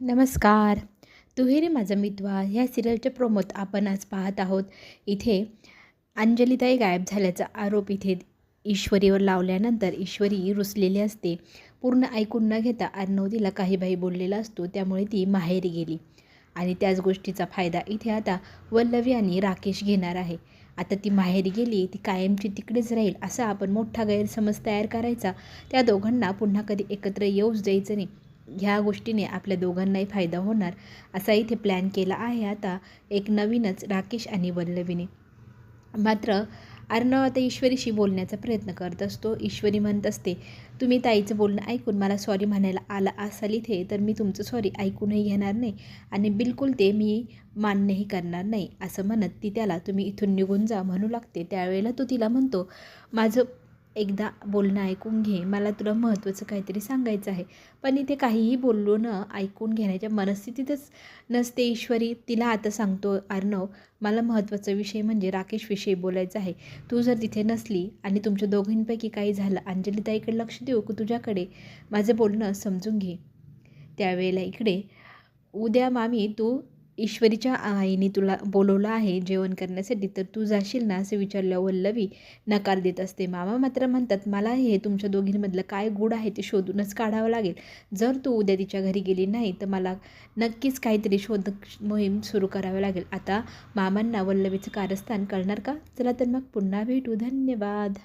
नमस्कार. दुहेरी माझा मितवा ह्या सिरियलच्या प्रोमोत आपण आज पाहत आहोत. इथे अंजलीताई गायब झाल्याचा आरोप इथे ईश्वरीवर लावल्यानंतर ईश्वरी रुसलेली असते. पूर्ण ऐकून न घेता अर्णव तिला काही बाई बोललेला असतो त्यामुळे ती माहेरी गेली. आणि त्याच गोष्टीचा फायदा इथे आता वल्लवी आणि राकेश घेणार आहे. आता ती माहेरी गेली ती कायमची तिकडेच राहील असा आपण मोठा गैरसमज तयार करायचा. त्या दोघांना पुन्हा कधी एकत्र येऊच द्यायचं नाही. ह्या गोष्टीने आपल्या दोघांनाही फायदा होणार असा इथे प्लॅन केला आहे आता एक नवीनच राकेश आणि वल्लवीने. मात्र अर्णव आता ईश्वरीशी बोलण्याचा प्रयत्न करत असतो. ईश्वरी म्हणत असते तुम्ही ताईचं बोलणं ऐकून मला सॉरी म्हणायला आला असाल इथे तर मी तुमचं सॉरी ऐकूनही घेणार नाही आणि बिलकुल ते मी मान्यही करणार नाही असं म्हणत ती त्याला तुम्ही इथून निघून जा म्हणू लागते. त्यावेळेला तो तिला म्हणतो माझं एकदा बोलणं ऐकून घे. मला तुला महत्त्वाचं काहीतरी सांगायचं आहे. पण इथे काहीही बोललो न ऐकून घेण्याच्या मनस्थितीतच नसते ईश्वरी. तिला आता सांगतो अर्णव मला महत्त्वाचा विषय म्हणजे राकेशविषयी बोलायचा आहे. तू जर तिथे नसली आणि तुमच्या दोघींपैकी काही झालं अंजलीताईकडे लक्ष देऊ की तुझ्याकडे? माझं बोलणं समजून घे. त्यावेळेला इकडे उद्या मामी तू ईश्वरीच्या आईने तुला बोलवलं आहे जेवण करण्यासाठी तर तू जाशील ना? असे विचारल्यावर वल्लवी नकार देत असते. मामा मात्र म्हणतात मला हे तुमच्या दोघींमधलं काय गुड आहे ते शोधूनच काढावं लागेल. जर तू उद्या तिच्या घरी गेली नाही तर मला नक्कीच काहीतरी शोध मोहीम सुरू करावी लागेल. आता मामांना वल्लवीचं कारस्थान कळणार का? चला तर मग पुन्हा भेटू. धन्यवाद.